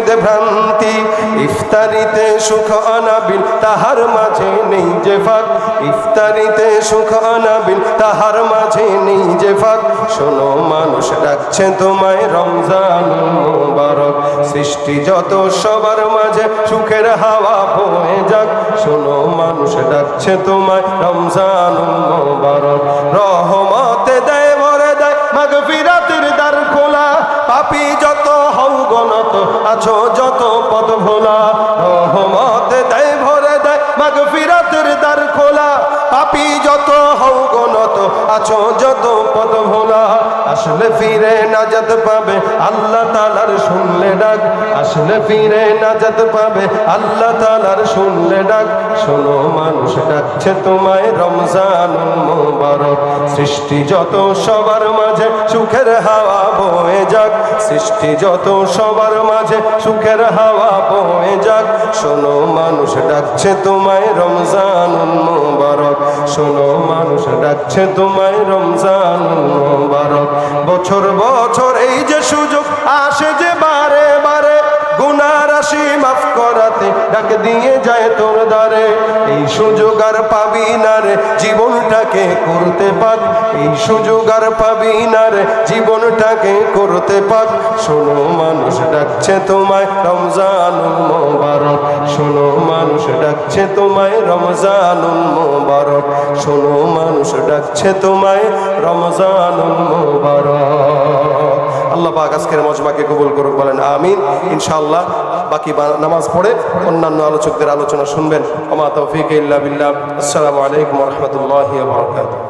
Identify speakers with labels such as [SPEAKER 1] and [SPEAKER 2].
[SPEAKER 1] ভ্রান্তি, ইফতারিতে সুখ আনাবিল তাহার মাঝে নেই যে ফাঁক। ইফতারিতে সুখ আনাবিল তাহার মাঝে নেই যে ফাঁক। শোনো, মানুষ ডাকছে তোমায়, রমজান মোবারক। সৃষ্টি যত, সবার মাঝে সুখের হাওয়া বয়ে যাক। শোনো, মানুষ ডাকছে তোমায়, রমজান মোবারক। রহমতে গণত, আছো যত পদ ভোলা। রহমতে দেয়, ভরে দেয় মাগফিরাতের দ্বার খোলা। পাপি যত হও গণত, আছো যত পদ ভোলা। আসলে ফিরে নাজাত পাবে, আল্লাহ তালার শুনলে ডাক। আসলে ফিরে নাজাত পাবে, আল্লাহ তালার শুনলে ডাক। শোনো, মানুষ ডাকছে তোমায় রমজান মোবারক। সৃষ্টি যত সবার মাঝে সুখের হাওয়া বয়ে যাক, সৃষ্টি যত সবার মাঝে সুখের হাওয়া বয়ে যাক। শোনো, মানুষ ডাকছে তোমায় রমজান মোবারক। শোনো, মানুষ ডাকছে তোমায় রমজান মোবারক। বছর বছর এই যে সুযোগ আসে যে ডাক দিয়ে যায় তোর দ্বারে। এই সুযোগ আর পাবি না রে, জীবনটাকে করতে পাক এই সুযোগ আর পাবি না রে, জীবনটাকে করতে পাক শোনো, মানুষ ডাকছে তোমায় রমজানুল মোবারক। শোনো, মানুষ ডাকছে তোমায় রমজানুল মোবারক। শোনো, মানুষ ডাকছে তোমায় রমজানুল মোবারক। পাক আজকের মজমাকে কবুল করুক, বলেন আমিন। ইনশাআল্লাহ, বাকি নামাজ পড়ে অন্যান্য আলোচকদের আলোচনা শুনবেন। ওমা তৌফিক ইল্লা বিল্লাহ। আসসালামু আলাইকুম রাহমাতুল্লাহি বারাকাতুহু।